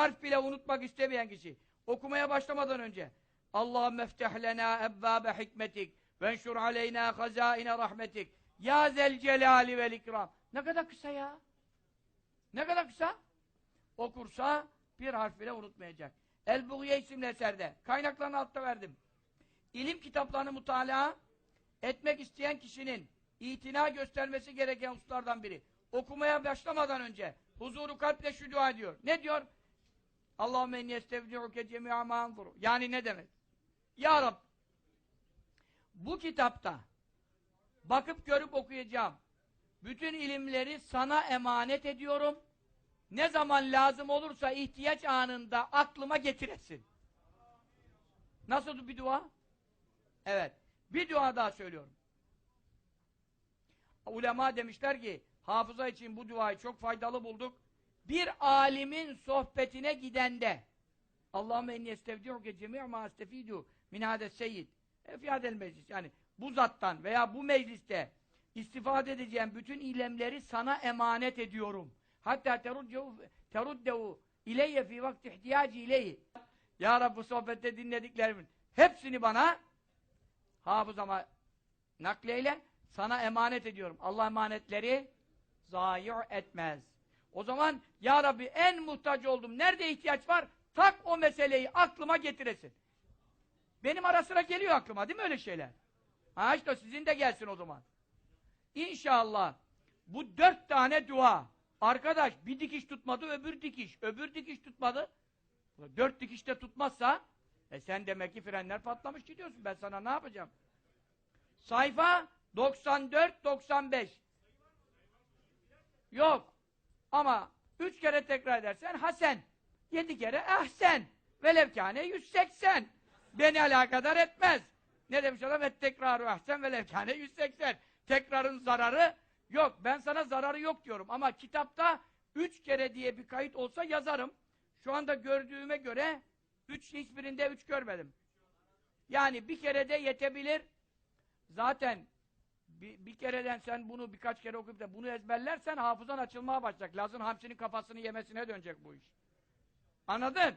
harf bile unutmak istemeyen kişi. Okumaya başlamadan önce Allahümme fteh lena ebbâbe hikmetik ve enşur aleyna hazaine rahmetik. Ya zel celali vel ikram. Ne kadar kısa ya? Ne kadar kısa? Okursa bir harf bile unutmayacak. El-Buğye isimli eserde kaynaklarını altta verdim. İlim kitaplarını mutalaa etmek isteyen kişinin itina göstermesi gereken hususlardan biri. Okumaya başlamadan önce huzuru kalple şu dua ediyor. Ne diyor? Allahümme inni estevdi'uke cemi'a ma anzuru. Yani ne demek? Ya Rab bu kitapta bakıp görüp okuyacağım bütün ilimleri sana emanet ediyorum. Ne zaman lazım olursa ihtiyaç anında aklıma getiresin. Nasıl bir dua? Evet. Bir dua daha söylüyorum. Ulema demişler ki hafıza için bu duayı çok faydalı bulduk. Bir alimin sohbetine gidende Allahümme inni estevdi'uke cemi' ma estefidü min hades seyyid e, fi hadel meclis yani bu zattan veya bu mecliste istifade edeceğim bütün ilemleri sana emanet ediyorum. Hatta teruddehu ileyye fi vakti ihtiyacı ileyhi. Ya Rabbi sohbette dinlediklerimin hepsini bana hafızama nakleyle sana emanet ediyorum. Allah emanetleri zayi etmez. O zaman Ya Rabbi en muhtaç oldum. Nerede ihtiyaç var? Tak o meseleyi aklıma getiresin. Benim ara sıra geliyor aklıma değil mi öyle şeyler? Ha işte sizin de gelsin o zaman. İnşallah bu dört tane dua. Arkadaş bir dikiş tutmadı öbür dikiş. Öbür dikiş tutmadı. Dört dikişte tutmazsa e sen demek ki frenler patlamış gidiyorsun. Ben sana ne yapacağım? Sayfa 94-95. Yok. Ama üç kere tekrar edersen hasen. Yedi kere ehsen. Velevkâne 180. Beni alakadar etmez. Ne demiş adam? Et tekrarı ehsen velevkâne 180. Tekrarın zararı yok. Ben sana zararı yok diyorum. Ama kitapta üç kere diye bir kayıt olsa yazarım. Şu anda gördüğüme göre üç hiçbirinde üç görmedim. Yani bir kere de yetebilir. Zaten bir, bir kereden sen bunu birkaç kere okuyup da bunu ezberlersen hafızan açılmaya başlayacak. Laz'ın hamsinin kafasını yemesine dönecek bu iş. Anladın?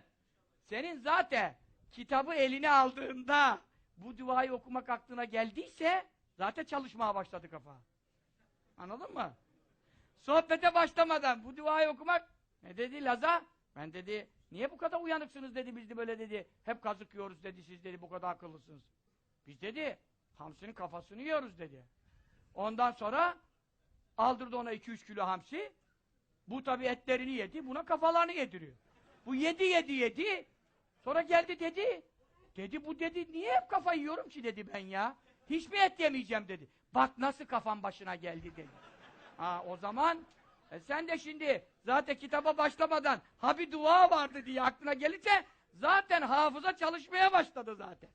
Senin zaten kitabı eline aldığında bu duayı okumak aklına geldiyse zaten çalışmaya başladı kafa. Anladın mı? Sohbete başlamadan bu duayı okumak ne dedi Laz'a? Ben dedi niye bu kadar uyanıksınız dedi biz de böyle dedi. Hep kazık yiyoruz dedi siz dedi bu kadar akıllısınız. Biz dedi hamsinin kafasını yiyoruz dedi. Ondan sonra aldırdı ona 2-3 kilo hamsi. Bu tabi etlerini yedi, buna kafalarını yediriyor. Bu yedi yedi yedi. Sonra geldi dedi. Dedi bu dedi niye hep kafa yiyorum ki dedi ben ya. Hiç mi et yemeyeceğim dedi. Bak nasıl kafam başına geldi dedi. Ha o zaman e sen de şimdi zaten kitaba başlamadan ha bir dua vardı diye aklına gelince zaten hafıza çalışmaya başladı zaten.